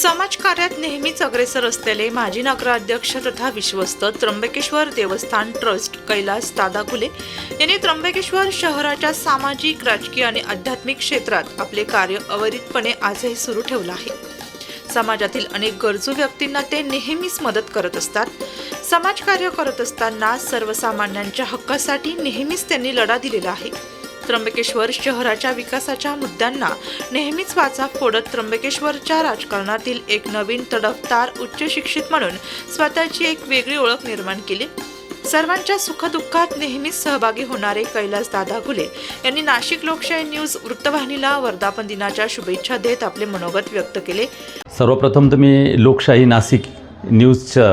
समाजकार्यात नेहमीच अग्रेसर असलेले माजी नगराध्यक्ष तथा विश्वस्त त्र्यंबकेश्वर देवस्थान ट्रस्ट कैलास दादाकुले यांनी त्र्यंबकेश्वर शहराच्या सामाजिक राजकीय आणि आध्यात्मिक क्षेत्रात आपले कार्य अवरितपणे आजही सुरू ठेवलं आहे. समाजातील अनेक गरजू व्यक्तींना ते नेहमीच मदत करत असतात. समाजकार्य करत असताना सर्वसामान्यांच्या हक्कासाठी नेहमीच त्यांनी लढा दिलेला आहे. त्र्यंबकेश्वर शहराच्या विकासाच्या मुद्द्यांना नेहमीच वाचा फोडत त्र्यंबकेश्वरच्या राजकारणातील एक नवीन तडफदार उच्च शिक्षित म्हणून स्वतःची एक वेगळी ओळख निर्माण केली. सर्वांच्या सुखदुःखात नेहमीच सहभागी होणारे कैलास दादा घुले यांनी नाशिक लोकशाही न्यूज वृत्तवाहिनीला वर्धापन दिनाच्या शुभेच्छा देत आपले मनोगत व्यक्त केले. सर्वप्रथम तुम्ही लोकशाही नाशिक न्यूजच्या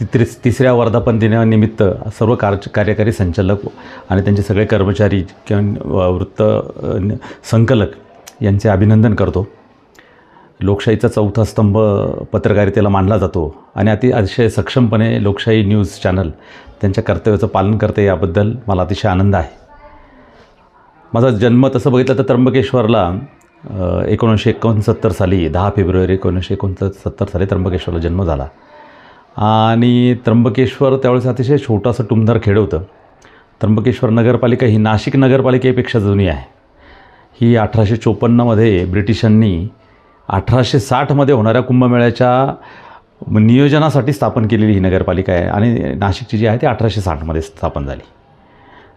तिसरी तिसऱ्या वर्धापन दिनानिमित्त सर्व कार कार्यकारी संचालक आणि त्यांचे सगळे कर्मचारी किंवा वृत्त संकलक यांचे अभिनंदन करतो. लोकशाहीचा चौथा स्तंभ पत्रकारितेला मानला जातो आणि अति अतिशय सक्षमपणे लोकशाही न्यूज चॅनल त्यांच्या कर्तव्याचं पालन करते याबद्दल मला अतिशय आनंद आहे. माझा जन्म तसं बघितलं तर त्र्यंबकेश्वरला एकोणीसशे एकोणसत्तर साली दहा फेब्रुवारी एकोणीसशे एकोणसत्तर साली त्र्यंबकेश्वरला जन्म झाला. आणि त्र्यंबकेश्वर त्यावेळेस अतिशय छोटंसं टुमदार खेड होतं. त्र्यंबकेश्वर नगरपालिका ही नाशिक नगरपालिकेपेक्षा जुनी आहे. ही अठराशे चोपन्नमध्ये ब्रिटिशांनी अठराशे साठमध्ये होणाऱ्या कुंभमेळ्याच्या नियोजनासाठी स्थापन केलेली ही नगरपालिका आहे आणि नाशिकची जी आहे ती अठराशे साठमध्ये स्थापन झाली.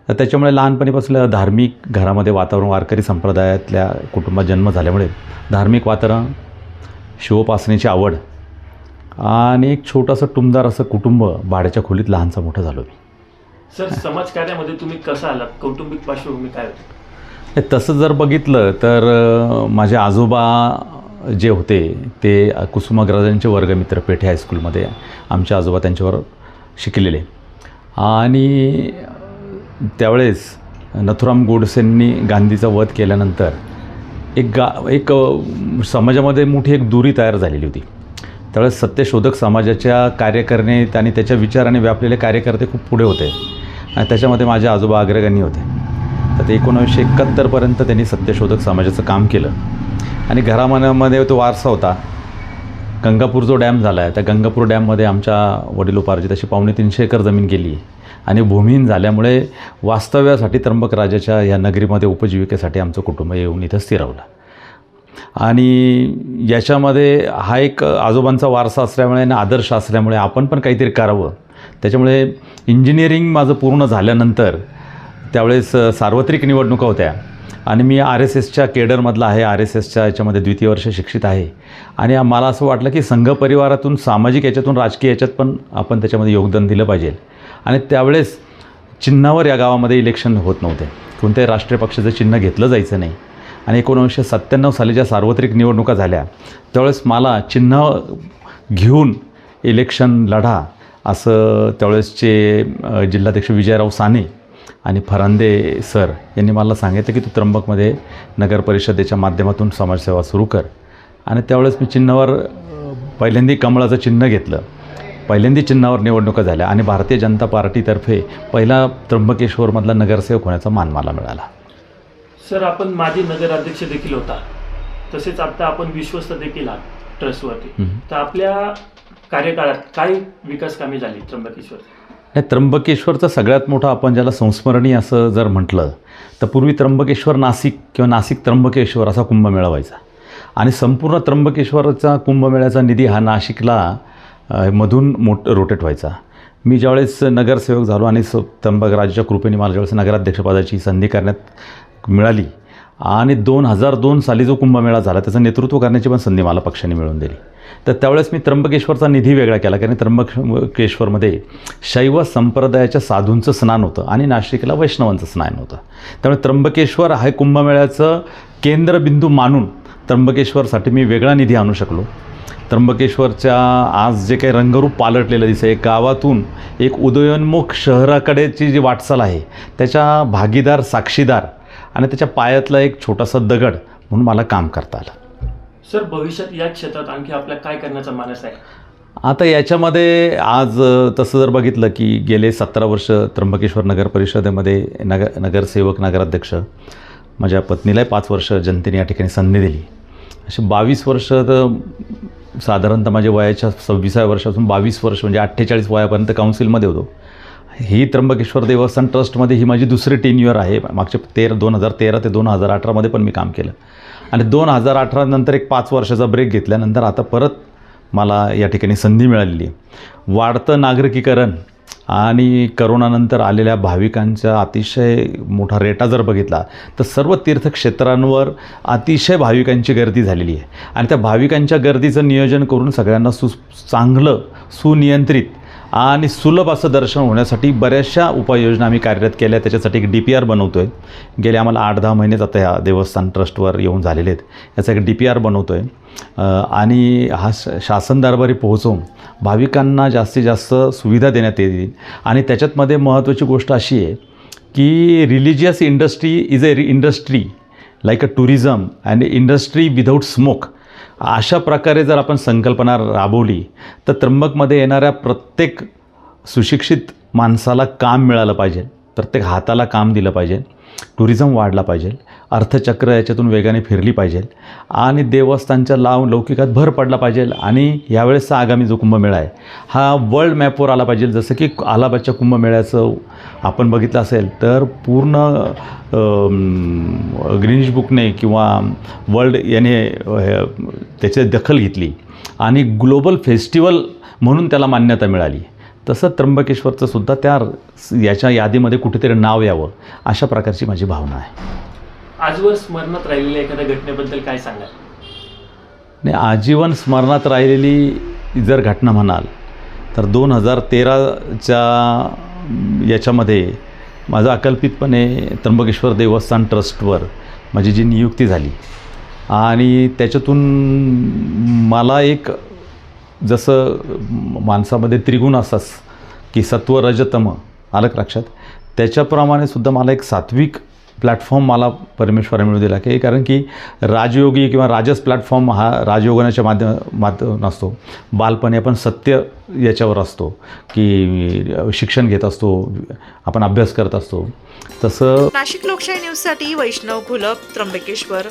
तर त्याच्यामुळे लहानपणीपासून धार्मिक घरामध्ये वातावरण वारकरी संप्रदायातल्या कुटुंबात जन्म झाल्यामुळे धार्मिक वातावरण शिवोपासनेची आवड आणि एक छोटंसं टुमदार असं कुटुंब भाड्याच्या खोलीत लहानचं मोठं झालो मी सर समाजकार्यामध्ये तुम्ही कसं आलात? कौटुंबिक पार्श्वभूमी काय होती? तसं जर बघितलं तर माझे आजोबा जे होते ते कुसुमाग्रजांचे वर्गमित्र पेठे हायस्कूलमध्ये आमचे आजोबा त्यांच्यावर शिकलेले. आणि त्यावेळेस नथुराम गोडसेंनी गांधीचा वध केल्यानंतर एक गा एक समाजामध्ये मोठी एक दुरी तयार झालेली होती. त्यावेळेस सत्यशोधक समाजाच्या कार्यकरणे आणि त्याच्या विचाराने व्यापलेले कार्यकर्ते खूप पुढे होते. आणि त्याच्यामध्ये माझे आजोबा अग्रगणी होते. तर ते एकोणीसशे एकाहत्तरपर्यंत त्यांनी सत्यशोधक समाजाचं काम केलं. आणि घरामनामध्ये तो वारसा होता. गंगापूर जो डॅम झाला आहे त्या गंगापूर डॅममध्ये आमच्या वडिलोपार्जित अशी पावणे तीनशे एकर जमीन गेली. आणि भूमिहीन झाल्यामुळे वास्तव्यासाठी त्र्यंबक राजाच्या या नगरीमध्ये उपजीविकेसाठी आमचं कुटुंब येऊन इथं स्थिरवलं. आणि याच्यामध्ये हा एक आजोबांचा वारसा असल्यामुळे आणि आदर्श असल्यामुळे आपण पण काहीतरी करावं. त्याच्यामुळे इंजिनिअरिंग माझं पूर्ण झाल्यानंतर त्यावेळेस सार्वत्रिक निवडणुका होत्या. आणि मी आर एस एसच्या केडरमधला आहे आर एस एसच्या याच्यामध्ये द्वितीय वर्ष शिक्षित आहे. आणि मला असं वाटलं की संघ परिवारातून सामाजिक याच्यातून राजकीय याच्यात पण आपण त्याच्यामध्ये योगदान दिलं पाहिजे. आणि त्यावेळेस चिन्हावर या गावामध्ये इलेक्शन होत नव्हते. कोणत्याही राष्ट्रीय पक्षाचं चिन्ह घेतलं जायचं नाही. आणि एकोणीसशे सत्त्याण्णव साली ज्या सार्वत्रिक निवडणुका झाल्या त्यावेळेस मला चिन्ह घेऊन इलेक्शन लढा असं त्यावेळेसचे जिल्हाध्यक्ष विजयराव साने आणि फरांदे सर यांनी मला सांगितलं की तू त्र्यंबकमध्ये नगर परिषदेच्या माध्यमातून समाजसेवा सुरू कर. आणि त्यावेळेस मी चिन्हावर पहिल्यांदी पहिल्यांदा कमळाचं चिन्ह घेतलं. पहिल्यांदा चिन्हावर निवडणुका झाल्या आणि भारतीय जनता पार्टीतर्फे पहिला त्र्यंबकेश्वरमधला नगरसेवक होण्याचा मान मला मिळाला. सर आपण माजी नगराध्यक्ष देखील होता. तसेच आता आपण विश्वस्त देखील आहात ट्रस्टवरती. तर आपल्या कार्यकाळात काय विकास कामे झाली त्र्यंबकेश्वर? नाही त्र्यंबकेश्वरचं सगळ्यात मोठं आपण ज्याला संस्मरणीय असं जर म्हटलं तर पूर्वी त्र्यंबकेश्वर नाशिक किंवा नाशिक त्र्यंबकेश्वर असा कुंभमेळा व्हायचा. आणि संपूर्ण त्र्यंबकेश्वरचा कुंभमेळ्याचा निधी हा नाशिकला मधून मोठ रोटेट व्हायचा. मी ज्यावेळेस नगरसेवक झालो आणि स त्र्यंबक राजाच्या कृपेने मला ज्यावेळेस नगराध्यक्षपदाची संधी करण्यात मिळाली. आणि दोन हजार दोन साली जो कुंभमेळा झाला त्याचं नेतृत्व करण्याची पण संधी मला पक्षाने मिळवून दिली. तर त्यावेळेस मी त्र्यंबकेश्वरचा निधी वेगळा केला कारण त्र्यंबकेश्वरमध्ये शैव संप्रदायाच्या साधूंचं स्नान होतं आणि नाशिकला वैष्णवांचं स्नान होतं. त्यामुळे त्र्यंबकेश्वर हे कुंभमेळ्याचं केंद्रबिंदू मानून त्र्यंबकेश्वरसाठी मी वेगळा निधी आणू शकलो. त्र्यंबकेश्वरच्या आज जे काही रंगरूप पालटलेलं दिसतं एक गावातून एक उदयोन्मुख शहराकडेची जी वाटचाल आहे त्याच्या भागीदार साक्षीदार आणि त्याच्या पायातला एक छोटासा दगड म्हणून मला काम करता आलं. सर भविष्यात या क्षेत्रात आणखी आपल्या काय करण्याचा मानस आहे? आता याच्यामध्ये आज तसं जर बघितलं की गेले सतरा वर्ष त्र्यंबकेश्वर नगर परिषदेमध्ये नगर नगरसेवक नगराध्यक्ष माझ्या पत्नीलाही पाच वर्ष जनतेने या ठिकाणी संधी दिली. अशी बावीस वर्ष तर साधारणतः माझ्या वयाच्या सव्वीसाव्या वर्षापासून बावीस वर्ष म्हणजे अठ्ठेचाळीस वयापर्यंत काउन्सिलमध्ये होतो. ही त्र्यंबकेश्वर देवस्थान ट्रस्टमध्ये ही माझी दुसरी टेन्युअर आहे. मागचे तेरा दोन हजार तेरा ते दोन हजार अठरामध्ये पण मी काम केलं. आणि दोन हजार अठरानंतर एक पाच वर्षाचा ब्रेक घेतल्यानंतर आता परत मला या ठिकाणी संधी मिळालेली आहे. वाढतं नागरिकीकरण आणि करोनानंतर आलेल्या भाविकांचा अतिशय मोठा रेटा जर बघितला तर सर्व तीर्थक्षेत्रांवर अतिशय भाविकांची गर्दी झालेली आहे. आणि त्या भाविकांच्या गर्दीचं नियोजन करून सगळ्यांना सु चांगलं सुनियंत्रित आणि सुलभ असं दर्शन होण्यासाठी बऱ्याचशा उपाययोजना आम्ही कार्यरत केल्या. त्याच्यासाठी एक डी पी आर बनवतो आहे गेले आम्हाला आठ दहा महिनेच आता ह्या देवस्थान ट्रस्टवर येऊन झालेले आहेत. याचा एक डी पी आर बनवतो आहे आणि हा श शासन दरबारी पोहोचवून भाविकांना जास्तीत जास्त सुविधा देण्यात येतील आणि त्याच्यातमध्ये महत्त्वाची गोष्ट अशी आहे की religious industry is a industry like a tourism and industry without smoke अशा प्रकारे जर आपण संकल्पना राबवली तर त्र्यंबकमध्ये येणाऱ्या प्रत्येक सुशिक्षित माणसाला काम मिळालं पाहिजे. प्रत्येक हाताला काम दिलं पाहिजे. टुरिझम वाढला पाहिजे अर्थचक्र याच्यातून वेगाने फिरली पाहिजे आणि देवस्थानच्या लाव लौकिकात भर पडला पाहिजे आणि यावेळेसचा आगामी जो कुंभमेळा आहे हा वर्ल्ड मॅपवर आला पाहिजे. जसं की अलाहाबादच्या कुंभमेळ्याचं आपण बघितलं असेल तर पूर्ण ग्रीनिश बुकने किंवा वर्ल्ड याने त्याची दखल घेतली आणि ग्लोबल फेस्टिवल म्हणून त्याला मान्यता मिळाली. तसं त्र्यंबकेश्वरचं सुद्धा त्या याच्या यादीमध्ये कुठेतरी नाव यावं अशा प्रकारची माझी भावना आहे. आजवर स्मरणात राहिलेल्या एखाद्या घटनेबद्दल काय सांगाल? आणि आजीवन स्मरणात राहिलेली जर घटना म्हणाल तर दोन हजार तेराच्या याच्यामध्ये माझं अकल्पितपणे त्र्यंबकेश्वर देवस्थान ट्रस्टवर माझी जी नियुक्ती झाली आणि त्याच्यातून मला एक जसं माणसामध्ये त्रिगुण असास की सत्व रजतम आलं लक्षात? त्याच्याप्रमाणे सुद्धा मला एक सात्विक प्लॅटफॉर्म मला परमेश्वराने मिळू दिला. की कारण की राजयोगी किंवा राजस प्लॅटफॉर्म हा राजयोगानाच्या माध्यम माध्यम नसतो. बालपणी आपण सत्य याच्यावर असतो. की शिक्षण घेत असतो आपण अभ्यास करत असतो. तसं नाशिक लोकशाही न्यूजसाठी वैष्णव घुलप त्र्यंबकेश्वर.